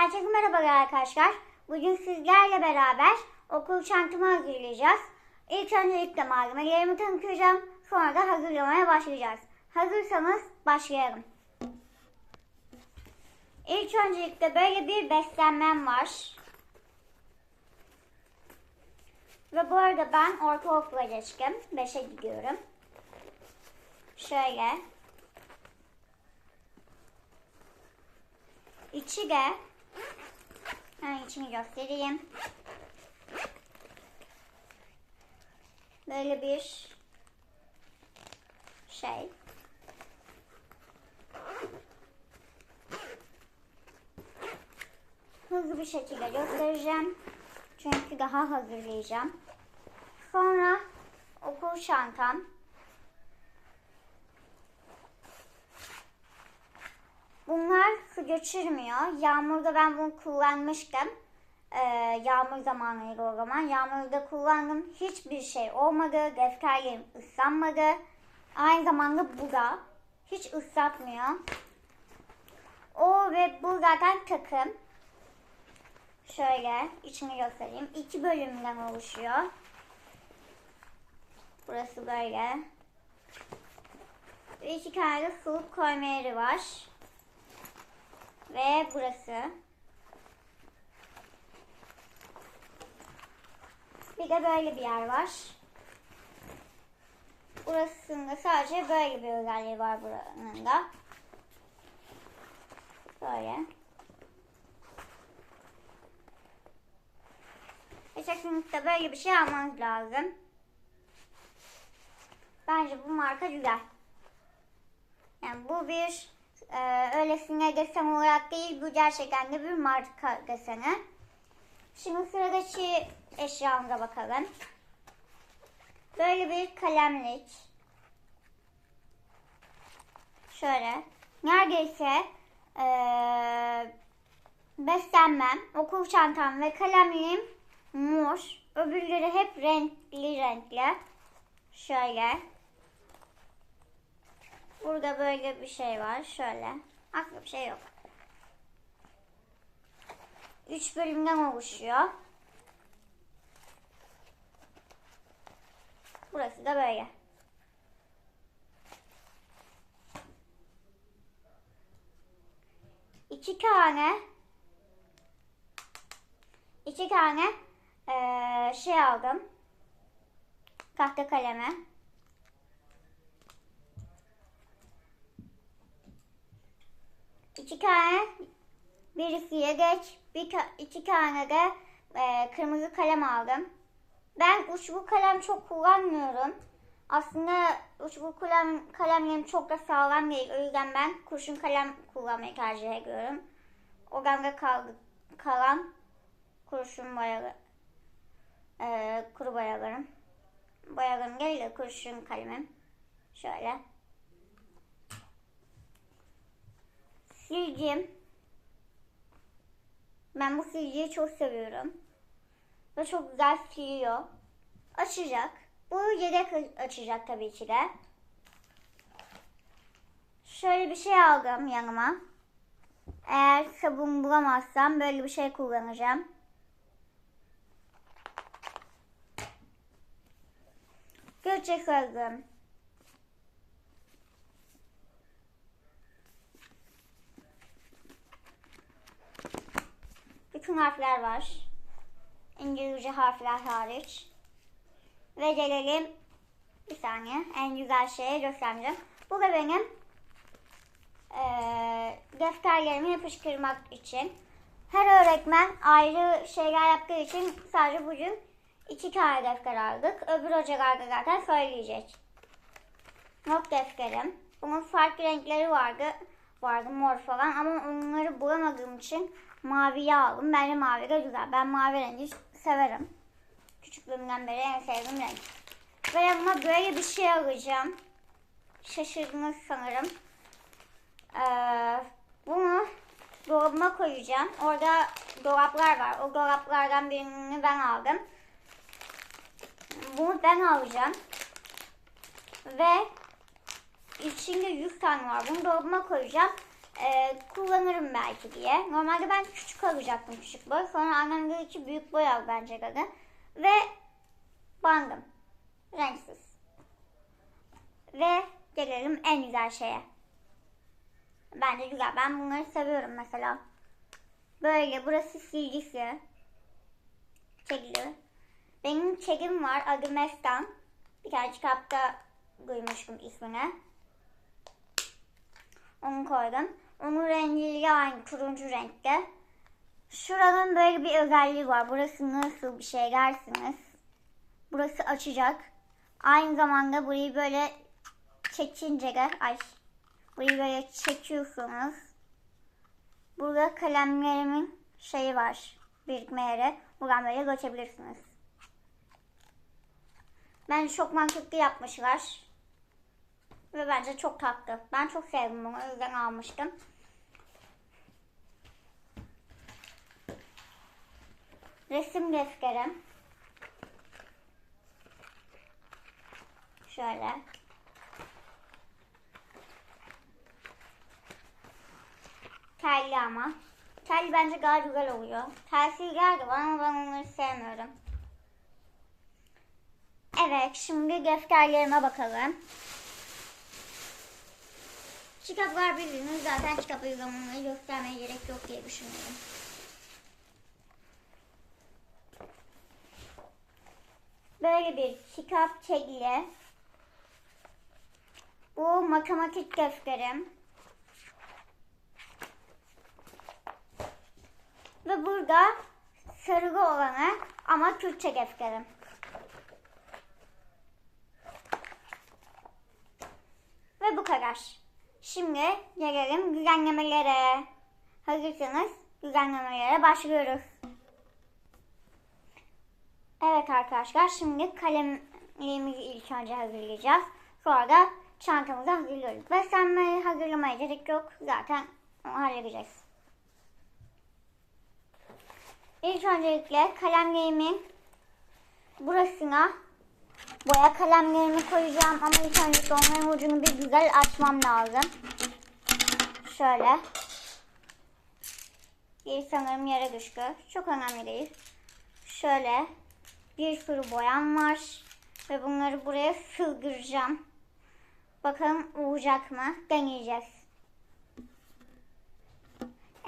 Herkese merhabalar arkadaşlar. Bugün sizlerle beraber okul çantamı hazırlayacağız. İlk öncelikle malzemelerimi tanıtacağım. Sonra da hazırlamaya başlayacağız. Hazırsanız başlayalım. İlk öncelikle böyle bir beslenmem var. Ve bu arada ben ortaokula geçtim. 5'e gidiyorum. Şöyle. İçi de ben içini göstereyim. Böyle bir şey. Hızlı bir şekilde göstereceğim. Çünkü daha hazırlayacağım. Sonra okul çantam. Geçirmiyor. Yağmurda ben bunu kullanmıştım. Ee, yağmur zamanıydı o zaman. Yağmurda kullandım. Hiçbir şey olmadı. Defterlerim ıslanmadı. Aynı zamanda bu da. Hiç ıslatmıyor. O ve bu zaten takım. Şöyle içini göstereyim. İki bölümden oluşuyor. Burası böyle. Ve iki tane de suluk koyma yeri var. Ve burası. Bir de böyle bir yer var. Burasında sadece böyle bir özelliği var buranın da. Böyle. Ve kesinlikle böyle bir şey almanız lazım. Bence bu marka güzel. Yani bu bir ee, öylesine desen olarak değil bu gerçekten de bir marka deseni. Şimdi sıradaki eşyamıza bakalım. Böyle bir kalemlik. Şöyle. Neredeyse ee, beslenmem, okul çantam ve kalemliğim mor. Öbürleri hep renkli renkli. Şöyle. Burada böyle bir şey var. Şöyle. Aslında bir şey yok. Üç bölümden oluşuyor. Burası da böyle. İki tane iki tane eee, şey aldım. Tahta kaleme. İki tane birisiye geç, bir iki tane de e, kırmızı kalem aldım. Ben uçlu kalem çok kullanmıyorum. Aslında uçlu kalem kalemlerim çok da sağlam değil. O yüzden ben kurşun kalem kullanmayı tercih ediyorum. Odamda kaldı, kalan kurşun boyalı, e, kuru boyalarım. Boyalarım değil de kurşun kalemim. Şöyle. Silgim. Ben bu silgiyi çok seviyorum. Ve çok güzel siliyor. Açacak. Bu yedek açacak tabii ki de. Şöyle bir şey aldım yanıma. Eğer sabun bulamazsam böyle bir şey kullanacağım. Görecek lazım. Bütün harfler var. İngilizce harfler hariç. Ve gelelim bir saniye en güzel şeye göstereceğim. Bu da benim eee defterlerimi yapıştırmak için. Her öğretmen ayrı şeyler yaptığı için sadece bugün iki tane defter aldık. Öbür hocalar da zaten söyleyecek. Not defterim. Bunun farklı renkleri vardı. Vardı mor falan ama onları bulamadığım için maviyi aldım. Bence mavi de güzel. Ben mavi rengi severim. Küçüklüğümden beri en sevdiğim renk. Ve yanıma böyle bir şey alacağım. Şaşırdınız sanırım. Ee, bunu dolabıma koyacağım. Orada dolaplar var. O dolaplardan birini ben aldım. Bunu ben alacağım. Ve içinde 100 tane var. Bunu dolabıma koyacağım. E, kullanırım belki diye. Normalde ben küçük alacaktım küçük boy. Sonra annem dedi ki büyük boy al bence dedi. Ve bandım. Renksiz. Ve gelelim en güzel şeye. Bence güzel. Ben bunları seviyorum mesela. Böyle burası silgisi. Çekili. Benim çekim var adı Mestan. Bir tane kitapta duymuştum ismini. Onu koydum. Onun rengiyle aynı turuncu renkte. Şuranın böyle bir özelliği var. Burası nasıl bir şey dersiniz. Burası açacak. Aynı zamanda burayı böyle çekince de ay burayı böyle çekiyorsunuz. Burada kalemlerimin şeyi var. Birikme yeri. Buradan böyle geçebilirsiniz. Bence çok mantıklı yapmışlar. Ve bence çok tatlı. Ben çok sevdim bunu. O yüzden almıştım. Resim defterim. Şöyle. Telli ama. Telli bence gayet güzel oluyor. Telsiz geldi bana ben onları sevmiyorum. Evet, şimdi defterlerime bakalım. Kitaplar bildiğiniz zaten kitap uygulamaları göstermeye gerek yok diye düşünüyorum. Böyle bir kitap çekili. Bu matematik defterim. Ve burada sarılı olanı ama Türkçe defterim. Ve bu kadar. Şimdi gelelim düzenlemelere. Hazırsanız düzenlemelere başlıyoruz. Evet arkadaşlar şimdi kalemliğimizi ilk önce hazırlayacağız. Sonra da çantamızı hazırlıyoruz. Beslenmeyi hazırlamaya gerek yok. Zaten halledeceğiz. İlk öncelikle kalemliğimin burasına boya kalemlerimi koyacağım ama ilk önce onların ucunu bir güzel açmam lazım. Şöyle. Bir sanırım yere düştü. Çok önemli değil. Şöyle bir sürü boyam var ve bunları buraya sığdıracağım. Bakalım olacak mı? Deneyeceğiz.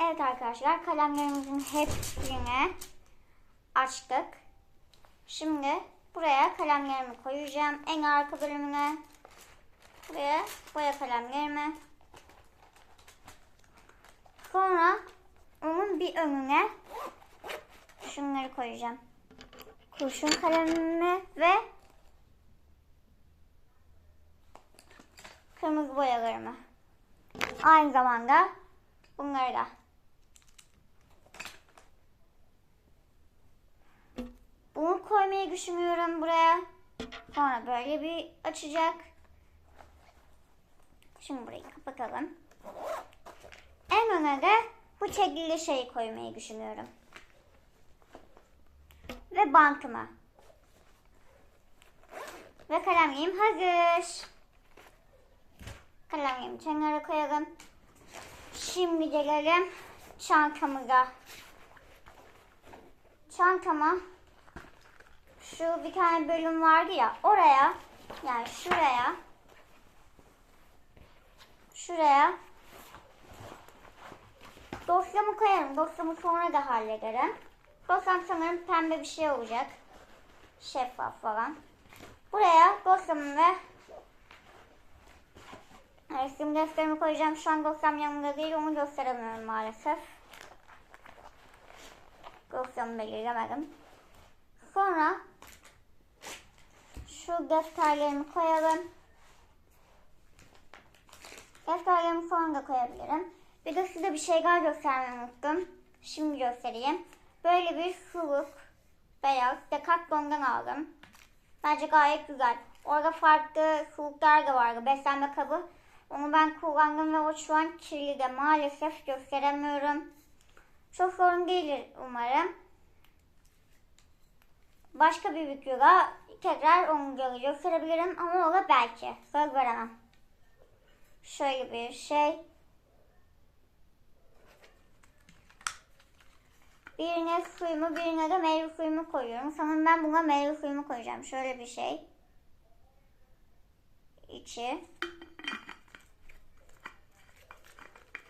Evet arkadaşlar kalemlerimizin hepsini açtık. Şimdi buraya kalemlerimi koyacağım. En arka bölümüne buraya boya kalemlerimi. Sonra onun bir önüne şunları koyacağım. Kurşun kalemimi ve kırmızı boyalarımı. Aynı zamanda bunları da. Bunu koymayı düşünüyorum buraya. Sonra böyle bir açacak. Şimdi burayı kapatalım. En öne de bu çekili şeyi koymayı düşünüyorum. Ve bantımı. Ve kalemliğim hazır. Kalemliğimi kenara koyalım. Şimdi gelelim çantamıza. Çantama şu bir tane bölüm vardı ya oraya yani şuraya şuraya dosyamı koyarım. Dosyamı sonra da hallederim. Dosyam sanırım pembe bir şey olacak. Şeffaf falan. Buraya dosyamı ve resim defterimi koyacağım. Şu an dosyam yanımda değil. Onu gösteremiyorum maalesef. Dosyamı belirlemedim. Sonra şu defterlerimi koyalım. Defterlerimi sonra da koyabilirim. Bir de size bir şey daha göstermeyi unuttum. Şimdi göstereyim. Böyle bir suluk beyaz Decathlon'dan aldım. Bence gayet güzel. Orada farklı suluklar da vardı. Beslenme kabı. Onu ben kullandım ve o şu an kirli de maalesef gösteremiyorum. Çok sorun değil umarım. Başka bir videoda tekrar onu gösterebilirim ama o da belki. Söz veremem. Şöyle bir şey. Birine suyumu, birine de meyve suyumu koyuyorum. Sanırım ben buna meyve suyumu koyacağım. Şöyle bir şey. İçi.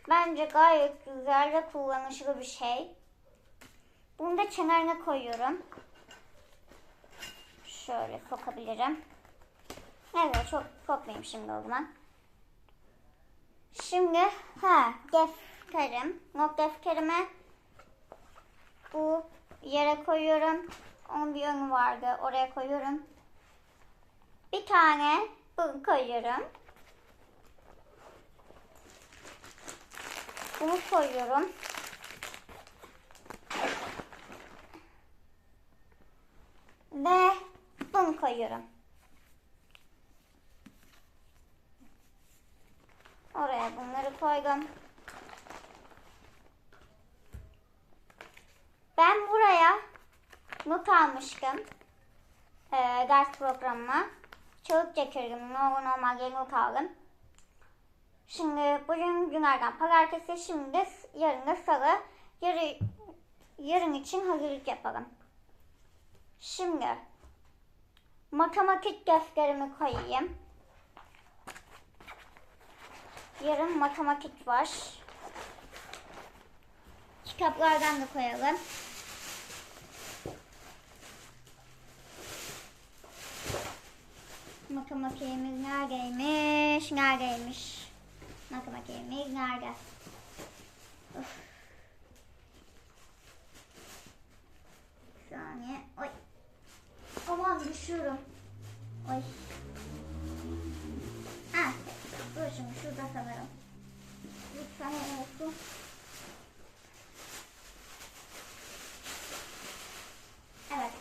Bence gayet güzel ve kullanışlı bir şey. Bunu da kenarına koyuyorum. Şöyle sokabilirim. Evet çok sokmayayım şimdi o zaman. Şimdi ha defterim. Not defterime bu yere koyuyorum. Onun bir yönü vardı. Oraya koyuyorum. Bir tane bunu koyuyorum. Bunu koyuyorum. Ve bunu koyuyorum. Oraya bunları koydum. Ben buraya not almıştım. Ee, ders programıma. Çığlık çekirdim. Normal normal not aldım. Şimdi bugün günlerden pazartesi, şimdi de yarın da salı. Yarı, yarın için hazırlık yapalım. Şimdi matematik defterimi koyayım. Yarın matematik var. Kitaplardan da koyalım. Matematiğimiz neredeymiş? Neredeymiş? Matematiğimiz nerede? Bir saniye. Oy. Aman düşüyorum. Oy. Ha. Dur şimdi şurada sanırım. Lütfen olsun. Evet.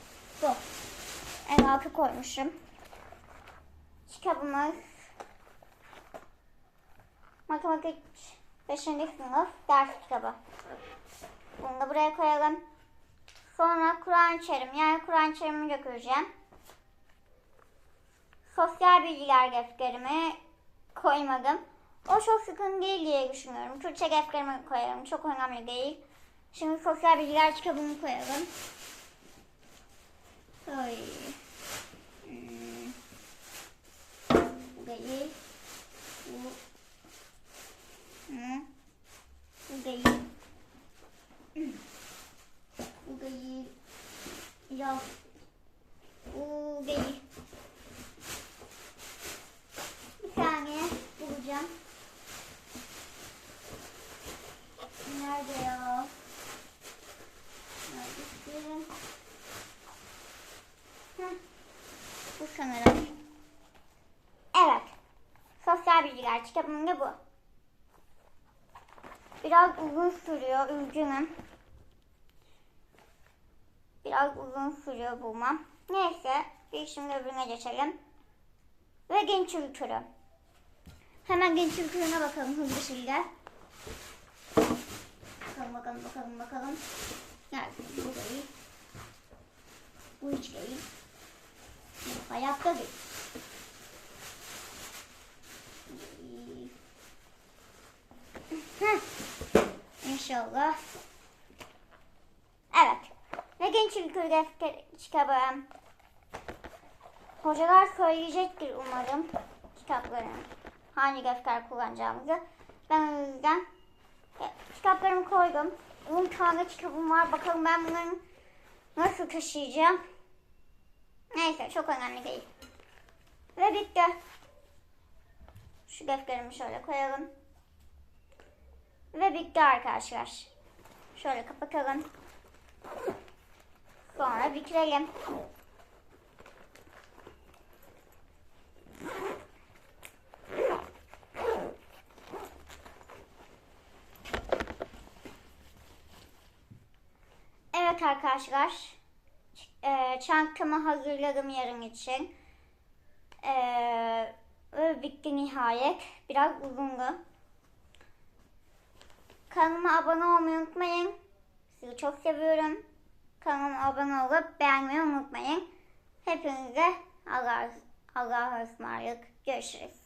Bu. En altı koymuşum. Kitabımız matematik 5. sınıf ders kitabı. Bunu da buraya koyalım. Sonra Kur'an-ı Kerim yani Kur'an-ı Kerim'i götüreceğim. Sosyal bilgiler defterimi koymadım. O çok sıkıntı değil diye düşünüyorum. Türkçe defterimi koyalım. Çok önemli değil. Şimdi sosyal bilgiler kitabımı koyalım. Oy. Hmm. Bu değil. Bu. Hı. Bu değil. Bu değil. Ya. Bu değil. Bir saniye bulacağım. Nerede ya? Neredesin? Heh. Bu sanırım. Evet. Sosyal bilgiler kitabımda bu. Biraz uzun sürüyor, üzgünüm. Biraz uzun sürüyor bulmam. Neyse, bir şimdi öbürüne geçelim. Ve genç kültürü. Hemen genç kültürüne bakalım hızlı bir şekilde. Bakalım, bakalım, bakalım, bakalım. Nerede? Bu değil. Bu hiç değil. Değil. Heh. İnşallah. Evet. Ve genç defter kitabım. Hocalar söyleyecektir umarım kitapların hangi defter kullanacağımızı. Ben o yüzden e, kitaplarımı koydum. 10 tane kitabım var. Bakalım ben bunları nasıl taşıyacağım. Neyse çok önemli değil. Ve bitti. Şu defterimi şöyle koyalım. Ve bitti arkadaşlar. Şöyle kapatalım. Sonra bitirelim. Evet arkadaşlar. Eee çantamı hazırladım yarın için. Eee ve bitti nihayet. Biraz uzundu. Kanalıma abone olmayı unutmayın. Sizi çok seviyorum. Kanalıma abone olup beğenmeyi unutmayın. Hepinize Allah'a ısmarladık. Görüşürüz.